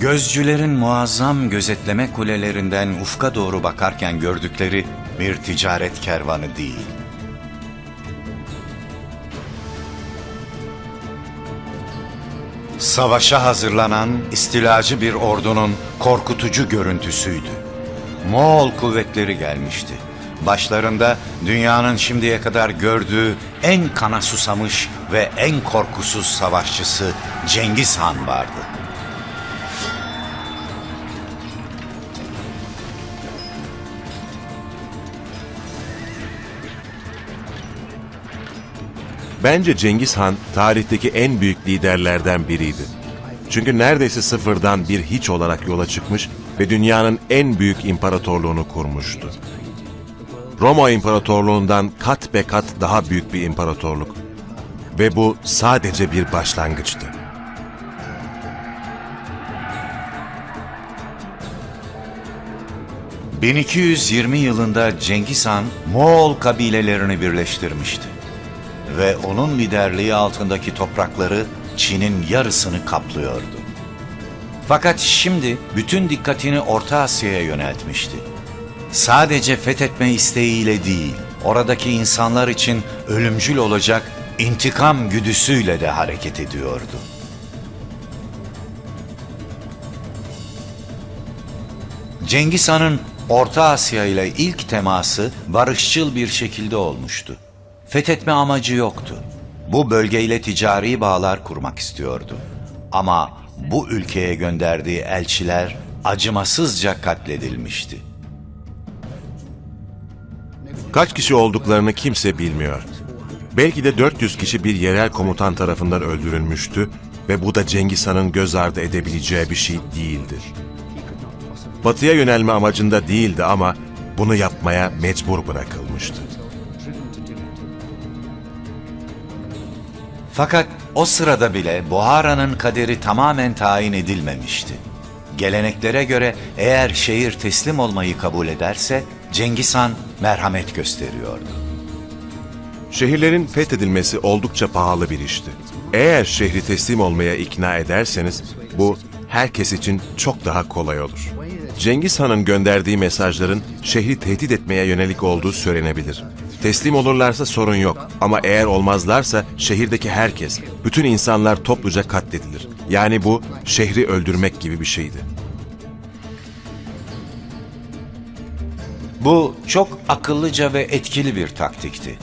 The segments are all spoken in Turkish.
Gözcülerin muazzam gözetleme kulelerinden ufka doğru bakarken gördükleri bir ticaret kervanı değil. Savaşa hazırlanan istilacı bir ordunun korkutucu görüntüsüydü. Moğol kuvvetleri gelmişti. Başlarında dünyanın şimdiye kadar gördüğü en kana susamış ve en korkusuz savaşçısı Cengiz Han vardı. Bence Cengiz Han tarihteki en büyük liderlerden biriydi. Çünkü neredeyse sıfırdan bir hiç olarak yola çıkmış ve dünyanın en büyük imparatorluğunu kurmuştu. Roma İmparatorluğundan kat be kat daha büyük bir imparatorluk. Ve bu sadece bir başlangıçtı. ...1220 yılında Cengiz Han Moğol kabilelerini birleştirmişti. Ve onun liderliği altındaki toprakları Çin'in yarısını kaplıyordu. Fakat şimdi bütün dikkatini Orta Asya'ya yöneltmişti. Sadece fethetme isteğiyle değil, oradaki insanlar için ölümcül olacak intikam güdüsüyle de hareket ediyordu. Cengiz Han'ın Orta Asya ile ilk teması barışçıl bir şekilde olmuştu. Fethetme amacı yoktu. Bu bölgeyle ticari bağlar kurmak istiyordu. Ama bu ülkeye gönderdiği elçiler acımasızca katledilmişti. Kaç kişi olduklarını kimse bilmiyor. Belki de 400 kişi bir yerel komutan tarafından öldürülmüştü ve bu da Cengiz Han'ın göz ardı edebileceği bir şey değildir. Batıya yönelme amacında değildi ama bunu yapmaya mecbur bırakılmıştı. Fakat o sırada bile Buhara'nın kaderi tamamen tayin edilmemişti. Geleneklere göre eğer şehir teslim olmayı kabul ederse Cengiz Han merhamet gösteriyordu. Şehirlerin fethedilmesi oldukça pahalı bir işti. Eğer şehri teslim olmaya ikna ederseniz bu herkes için çok daha kolay olur. Cengiz Han'ın gönderdiği mesajların şehri tehdit etmeye yönelik olduğu söylenebilir. Teslim olurlarsa sorun yok ama eğer olmazlarsa şehirdeki herkes, bütün insanlar topluca katledilir. Yani bu şehri öldürmek gibi bir şeydi. Bu çok akıllıca ve etkili bir taktikti.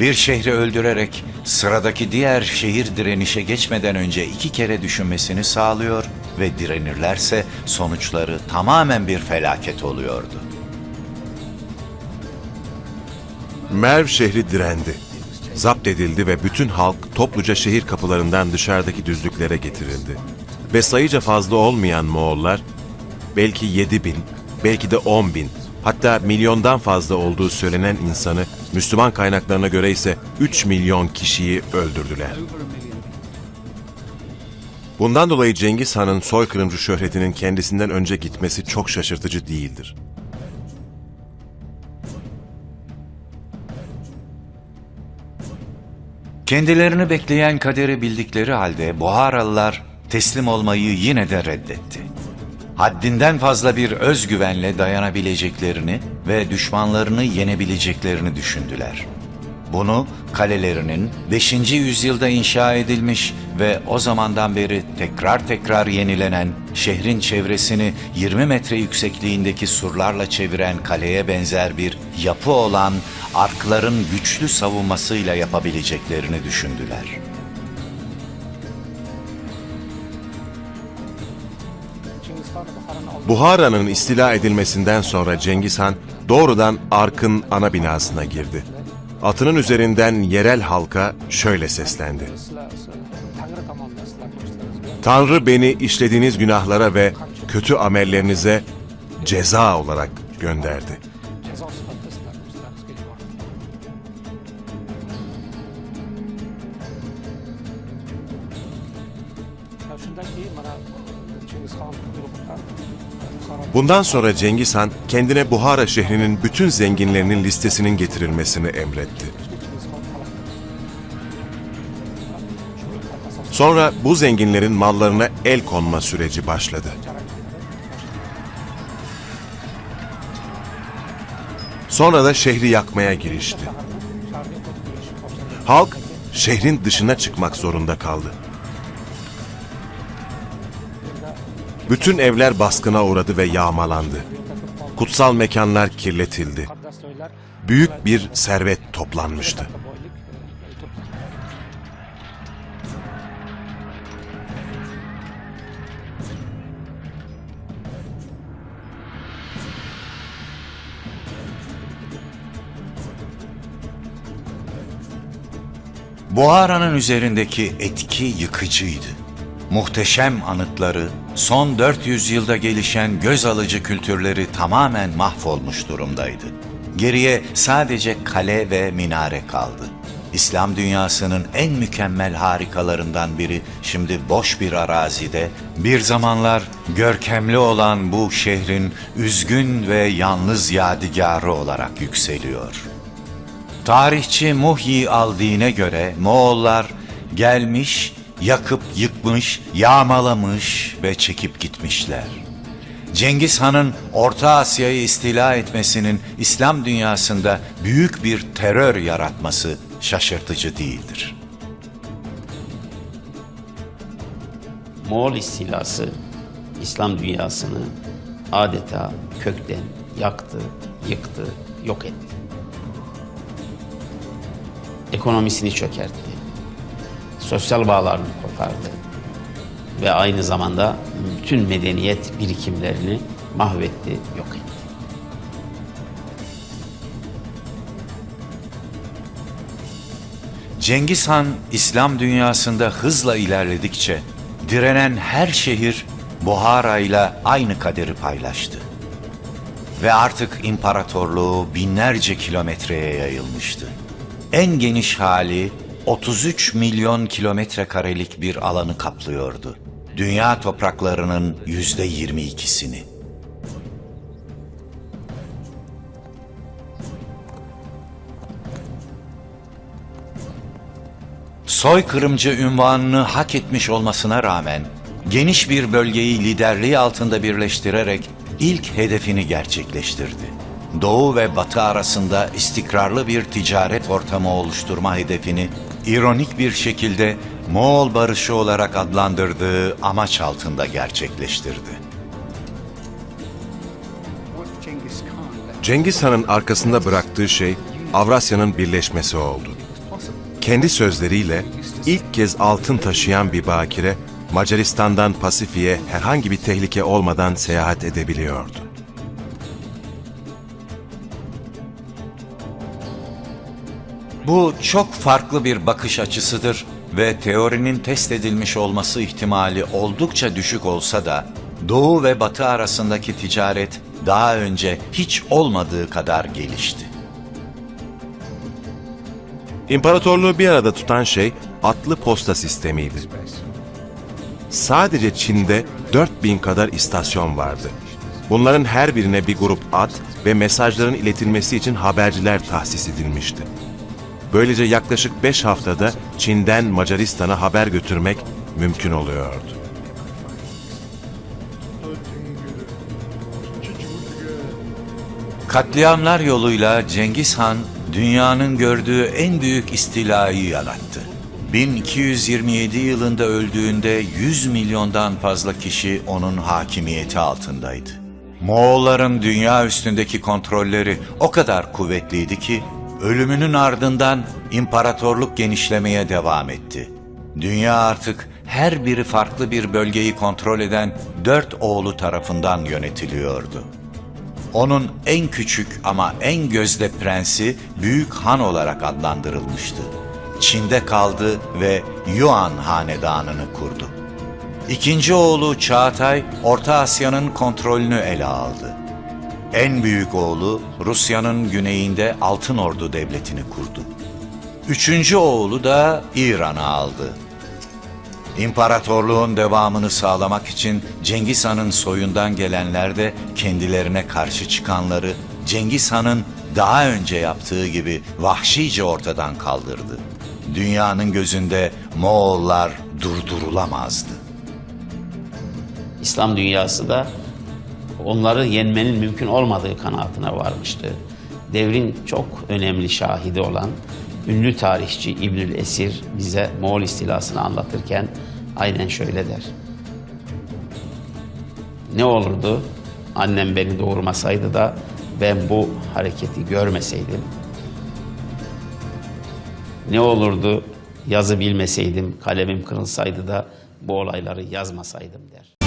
Bir şehri öldürerek sıradaki diğer şehir direnişe geçmeden önce iki kere düşünmesini sağlıyor ve direnirlerse sonuçları tamamen bir felaket oluyordu. Merv şehri direndi. Zapt edildi ve bütün halk topluca şehir kapılarından dışarıdaki düzlüklere getirildi. Ve sayıca fazla olmayan Moğollar, belki 7 bin, belki de 10 bin, hatta milyondan fazla olduğu söylenen insanı, Müslüman kaynaklarına göre ise 3 milyon kişiyi öldürdüler. Bundan dolayı Cengiz Han'ın soykırımcı şöhretinin kendisinden önce gitmesi çok şaşırtıcı değildir. Kendilerini bekleyen kaderi bildikleri halde Buharalılar teslim olmayı yine de reddetti. Haddinden fazla bir özgüvenle dayanabileceklerini ve düşmanlarını yenebileceklerini düşündüler. Bunu kalelerinin 5. yüzyılda inşa edilmiş ve o zamandan beri tekrar tekrar yenilenen şehrin çevresini 20 metre yüksekliğindeki surlarla çeviren kaleye benzer bir yapı olan arkların güçlü savunmasıyla yapabileceklerini düşündüler. Buhara'nın istila edilmesinden sonra Cengiz Han doğrudan Ark'ın ana binasına girdi. Atının üzerinden yerel halka şöyle seslendi. Tanrı beni işlediğiniz günahlara ve kötü amellerinize ceza olarak gönderdi. Bundan sonra Cengiz Han kendine Buhara şehrinin bütün zenginlerinin listesinin getirilmesini emretti. Sonra bu zenginlerin mallarına el konma süreci başladı. Sonra da şehri yakmaya girişti. Halk şehrin dışına çıkmak zorunda kaldı. Bütün evler baskına uğradı ve yağmalandı. Kutsal mekanlar kirletildi. Büyük bir servet toplanmıştı. Buhara'nın üzerindeki etki yıkıcıydı. Muhteşem anıtları, son 400 yılda gelişen göz alıcı kültürleri tamamen mahvolmuş durumdaydı. Geriye sadece kale ve minare kaldı. İslam dünyasının en mükemmel harikalarından biri şimdi boş bir arazide, bir zamanlar görkemli olan bu şehrin üzgün ve yalnız yadigarı olarak yükseliyor. Tarihçi Muhyi Aldin'e göre Moğollar gelmiş, yakıp yıkmış, yağmalamış ve çekip gitmişler. Cengiz Han'ın Orta Asya'yı istila etmesinin İslam dünyasında büyük bir terör yaratması şaşırtıcı değildir. Moğol istilası İslam dünyasını adeta kökten yaktı, yıktı, yok etti. Ekonomisini çökertti. Sosyal bağlarını kopardı. Ve aynı zamanda bütün medeniyet birikimlerini mahvetti, yok etti. Cengiz Han İslam dünyasında hızla ilerledikçe direnen her şehir Buhara ile aynı kaderi paylaştı. Ve artık imparatorluğu binlerce kilometreye yayılmıştı. En geniş hali 33 milyon kilometre karelik bir alanı kaplıyordu. Dünya topraklarının yüzde 22'sini. soykırımcı ünvanını hak etmiş olmasına rağmen geniş bir bölgeyi liderliği altında birleştirerek ilk hedefini gerçekleştirdi. Doğu ve Batı arasında istikrarlı bir ticaret ortamı oluşturma hedefini ironik bir şekilde Moğol barışı olarak adlandırdığı amaç altında gerçekleştirdi. Cengiz Han'ın arkasında bıraktığı şey Avrasya'nın birleşmesi oldu. Kendi sözleriyle ilk kez altın taşıyan bir bakire Macaristan'dan Pasifik'e herhangi bir tehlike olmadan seyahat edebiliyordu. Bu çok farklı bir bakış açısıdır ve teorinin test edilmiş olması ihtimali oldukça düşük olsa da Doğu ve Batı arasındaki ticaret daha önce hiç olmadığı kadar gelişti. İmparatorluğu bir arada tutan şey atlı posta sistemiydi. Sadece Çin'de 4000 kadar istasyon vardı. Bunların her birine bir grup at ve mesajların iletilmesi için haberciler tahsis edilmişti. Böylece yaklaşık 5 haftada Çin'den Macaristan'a haber götürmek mümkün oluyordu. Katliamlar yoluyla Cengiz Han dünyanın gördüğü en büyük istilayı yarattı. 1227 yılında öldüğünde 100 milyondan fazla kişi onun hakimiyeti altındaydı. Moğolların dünya üstündeki kontrolleri o kadar kuvvetliydi ki ölümünün ardından imparatorluk genişlemeye devam etti. Dünya artık her biri farklı bir bölgeyi kontrol eden dört oğlu tarafından yönetiliyordu. Onun en küçük ama en gözde prensi Büyük Han olarak adlandırılmıştı. Çin'de kaldı ve Yuan hanedanını kurdu. İkinci oğlu Çağatay, Orta Asya'nın kontrolünü ele aldı. En büyük oğlu Rusya'nın güneyinde Altın Ordu Devleti'ni kurdu. Üçüncü oğlu da İran'ı aldı. İmparatorluğun devamını sağlamak için Cengiz Han'ın soyundan gelenler de kendilerine karşı çıkanları Cengiz Han'ın daha önce yaptığı gibi vahşice ortadan kaldırdı. Dünyanın gözünde Moğollar durdurulamazdı. İslam dünyası da onları yenmenin mümkün olmadığı kanaatine varmıştı. Devrin çok önemli şahidi olan ünlü tarihçi İbnül Esir bize Moğol istilasını anlatırken aynen şöyle der. Ne olurdu annem beni doğurmasaydı da ben bu hareketi görmeseydim? Ne olurdu yazı bilmeseydim, kalemim kırılsaydı da bu olayları yazmasaydım der.